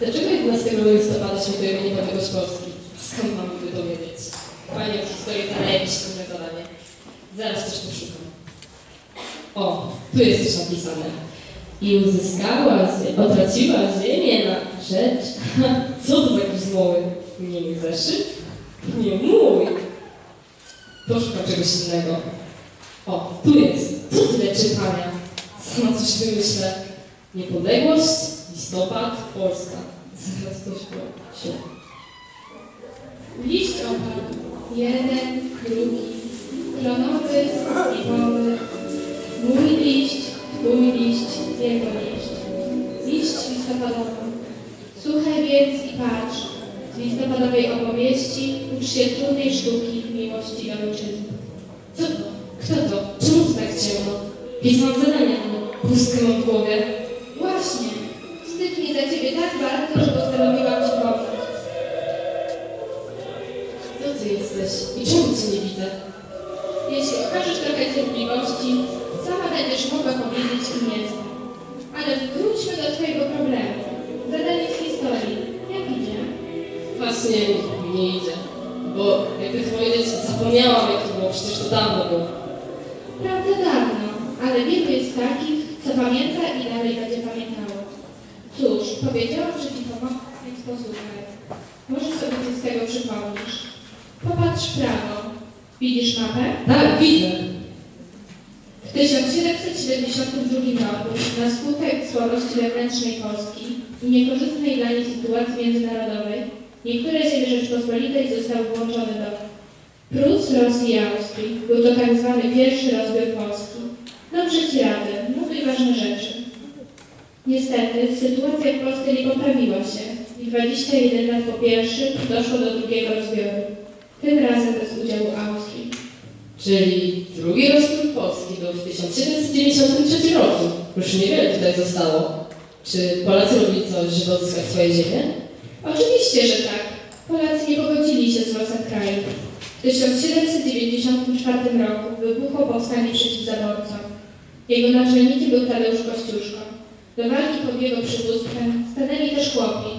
Dlaczego 11 listopada świętujemy niepodległość Polski? Skąd mam to wiedzieć? Panie w historii daje jakieś trudne zadanie. Zaraz też poszukam. O, tu jest coś napisane. I uzyskała, otraciła ziemię na rzecz. Co to za jakiś zmoły? Nie mój zeszyt? Nie mój. Poszukam czegoś innego. O, tu jest. Co tyle czytania? Sama coś wymyślę. Niepodległość, listopad, Polska. Coś się. Liść opadł. Jeden, drugi. Klonowy, zniwoły. Mój liść, twój liść, jego liść. Liść listopadowy. Słuchaj więc i patrz. Z listopadowej opowieści ucz się trudnej sztuki miłości do ojczyzny. Co to? Kto to? Czemu to tak ciemno? Pisałam zadania, no. Pustkę mam w głowie. Właśnie. Wstyd mi za ciebie tak bardzo, że postanowiłam ci pomóc. Kto ty jesteś? I czemu cię nie widzę? Jeśli okażesz trochę cierpliwości, sama będziesz mogła powiedzieć, kim jestem. Ale wróćmy do Twojego problemu. Zadanie z historii. Jak idzie? Właśnie nie idzie. Bo jakby powiedzieć, zapomniałam jak to było, przecież to dawno było. Prawda dawno, ale wielu jest takich, co pamięta i dalej będzie powiedziałam, że Ci pomogę, więc posłuchaj. Może sobie coś z tego przypomnisz. Popatrz w prawo. Widzisz mapę? Tak, widzę. W 1772 roku na skutek słabości wewnętrznej Polski i niekorzystnej dla niej sytuacji międzynarodowej niektóre ziemie Rzeczpospolitej zostały włączone do Prus, Rosji i Austrii. Był to tak zwany pierwszy rozbiór Polski. Dobrze Ci radzę, mówię ważne rzeczy. Niestety sytuacja w Polsce nie poprawiła się i 21 lat po pierwszym doszło do drugiego rozbioru. Tym razem bez udziału Austrii. Czyli drugi rozbiór Polski był w 1793 roku. Już niewiele tutaj zostało. Czy Polacy robili coś, żeby odzyskać swoje ziemię? Oczywiście, że tak. Polacy nie pogodzili się z losem kraju. W 1794 roku wybuchło powstanie przeciw zaborcom. Jego naczelnikiem był Tadeusz Kościuszko. Do walki pod jego przywództwem stanęli też chłopi.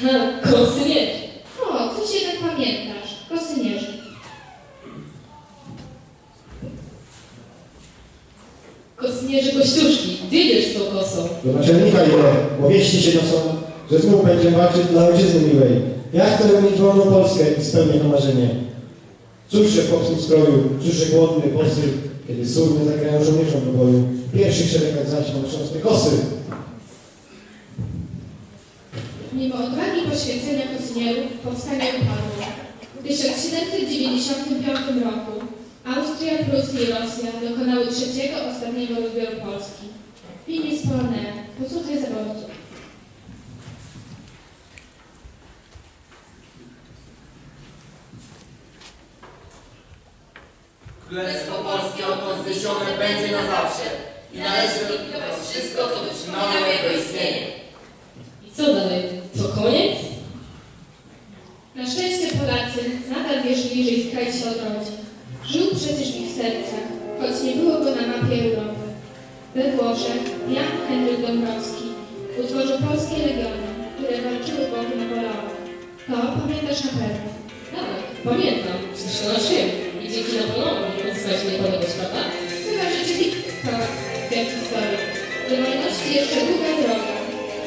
Ha, konsylier. O, coś jednak pamiętasz. Kosynierzy. Kosmierzy Kościuszki. Ty idziesz z tą kosą. Do naczelnika idę, bo wieści się niosą, że znów będzie walczyć dla ojczyzny miłej. Ja chcę mieć wolną Polskę i spełnię to marzenie. Cóż, że w chłopskim stroju, cóż, że głodny posy, kiedy surny zagrają żołnierzom do boju. W pierwszych szeregach zaćmą chrząsty kosy. Mimo odwagi poświęcenia kosynierów powstanie upadło. W 1795 roku Austria, Prusy i Rosja dokonały trzeciego, ostatniego rozbioru Polski. Finis Polonę. Posłuchaj zaborców. Królestwo Polskie odtąd zniesione będzie na zawsze i należy likwidować wszystko, co wytrzymało jego istnienie. I co dalej? To koniec? Na szczęście Polacy nadal wierzyli, że ich kraj się odrodzi. Żył przecież w ich sercach, choć nie było go na mapie Europy. We Włoszech Jan Henryk Dąbrowski utworzył polskie legiony, które walczyły Bogu Napoleona. To pamiętasz na pewno. Tak, pamiętam. Przecież to nasz wiem. I dzięki Napoleonowi odzyskać niepodległość, prawda? Chyba rzeczywiście to historia. Do wolności jeszcze długa droga.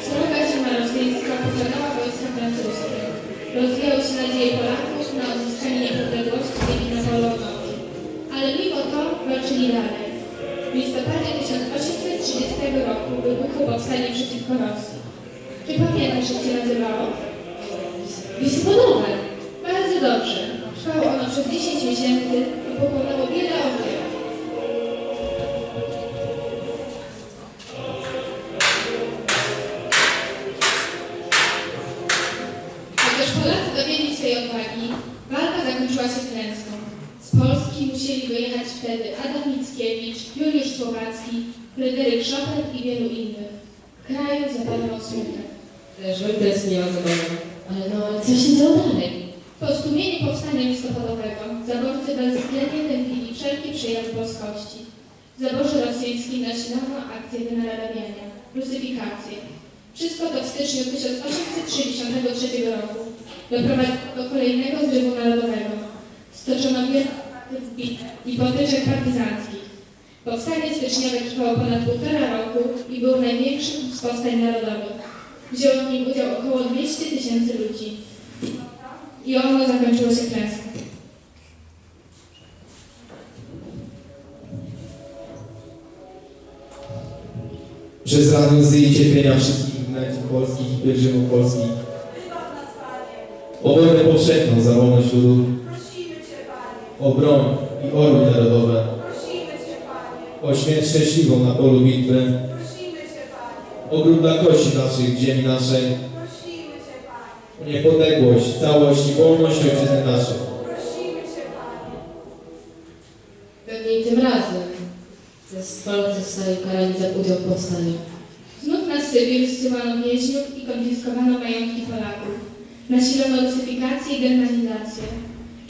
Sroga zima rosyjska pokonała wojska francuskie. Rozwijały się nadzieje Polaków na odzyskanie niepodległości dzięki Napoleonowi. Ale mimo to walczyli dalej. W listopadzie 1830 roku wybuchło powstanie przeciwko Rosji. Czy pamiętasz, jak się nazywało? Listopadowe. Bardzo dobrze. Trwało ono przez 10 miesięcy i pochłonęło wiele ofiar. Fryderyk Chopin i wielu innych. Kraju zapanował smutek. Też to jest nie ma zabawy. Ale no, ale co się działo dalej? Po stłumieniu powstania listopadowego zaborcy bezwzględnie tępili wszelkie przejawy polskości. W zaborze rosyjskim nasilano akcję wynaradawiania, rusyfikację. Wszystko to w styczniu 1863 roku doprowadziło do kolejnego zrywu narodowego. Stoczono wiele bitew i potyczek partyzanckich. Powstanie styczniowe trwało ponad półtora roku i było największym z powstań narodowych. Wzięło w nim udział około 200 tysięcy ludzi. I ono zakończyło się klęską. Przez rany łzy i cierpienia wszystkich wygnętów polskich i pielgrzymów polskich. Wybaw nas, Panie. O wolę powszechną za wolność ludu, Prosimy Cię, Panie. o broń i orły narodowe, Prosimy Cię, Panie. O śmierć szczęśliwą na polu bitwy, Prosimy Cię, Panie. o grób dla kości naszych, ziemi naszej, Prosimy Cię, Panie. o niepodległość, całość i wolność ojczyzny naszej. Prosimy Cię, Panie. Pewnie i tym razem Polacy zostali ukarani za udział w powstaniu. Znów na Sybir zsyłano więźniów i konfiskowano majątki Polaków. Nasilono rusyfikację i germanizację.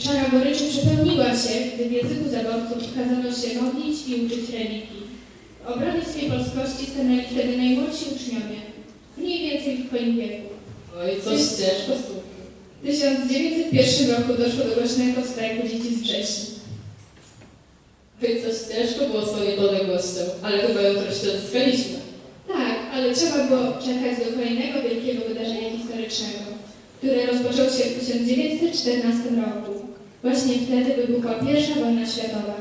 Czara goryczy przepełniła się, gdy w języku zaborców kazano się modlić i uczyć religii. W obronie swej polskości stanęli wtedy najmłodsi uczniowie, mniej więcej w twoim wieku. Oj, coś ciężko. W 1901 roku doszło do głośnego strajku dzieci z Brześci. Oj, coś ciężko było z tą niepodległością, ale chyba ją wreszcie odzyskaliśmy. Tak, ale trzeba było czekać do kolejnego wielkiego wydarzenia historycznego, które rozpoczęło się w 1914 roku. Właśnie wtedy wybuchła pierwsza wojna światowa.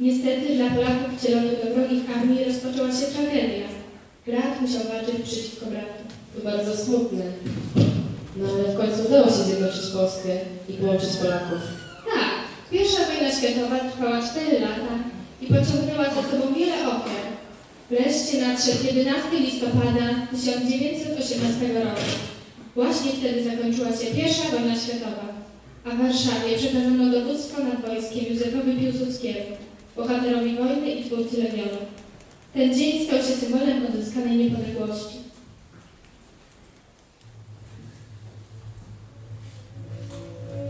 Niestety dla Polaków wcielonych do wrogich armii rozpoczęła się tragedia. Brat musiał walczyć przeciwko bratu. To bardzo smutne. No ale w końcu udało się zjednoczyć Polskę i połączyć Polaków. Tak, pierwsza wojna światowa trwała 4 lata i pociągnęła za sobą wiele ofiar. Wreszcie nadszedł 11 listopada 1918 roku. Właśnie wtedy zakończyła się pierwsza wojna światowa, a w Warszawie przekazano dowództwo nad wojskiem Józefowi Piłsudskiemu, bohaterowi wojny i twórcy Lewionu. Ten dzień stał się symbolem odzyskanej niepodległości.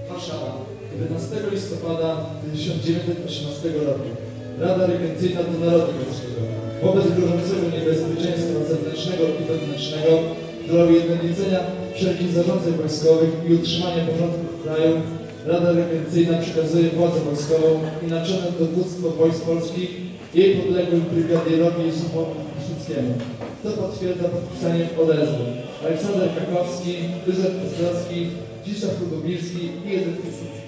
Warszawa, 11 listopada 1918 roku. Rada Regencyjna do Narodu Polskiego wobec grożącego niebezpieczeństwa zewnętrznego i wewnętrznego dla ujednolicenia wszelkich zarządzeń wojskowych i utrzymania porządku kraju Rada Regencyjna przekazuje władzę wojskową i naczelne dowództwo wojsk polskich jej podległym brygadierowi Józefowi Piłsudskiemu. To potwierdza podpisaniem odezwy Aleksander Krakowski, Józef Ostrowski, Zdzisław Ludomirski i Józef Piłsudski.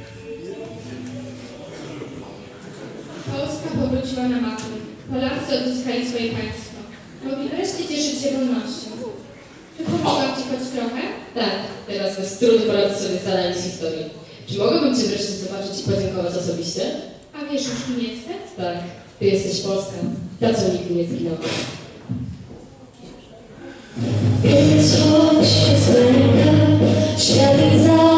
Polska powróciła na mapę. Polacy odzyskali swoje państwo. Mogli wreszcie cieszyć się wolnością. Pomogłam Ci choć trochę? Tak, teraz bez trudu poradzić sobie z zadaniem z historii. Czy mogłabym Cię wreszcie zobaczyć i podziękować osobiście? A wiesz już kim jestem? Tak, Ty jesteś Polska. Ta, co nigdy nie zginęła. Więc chodź z świat i za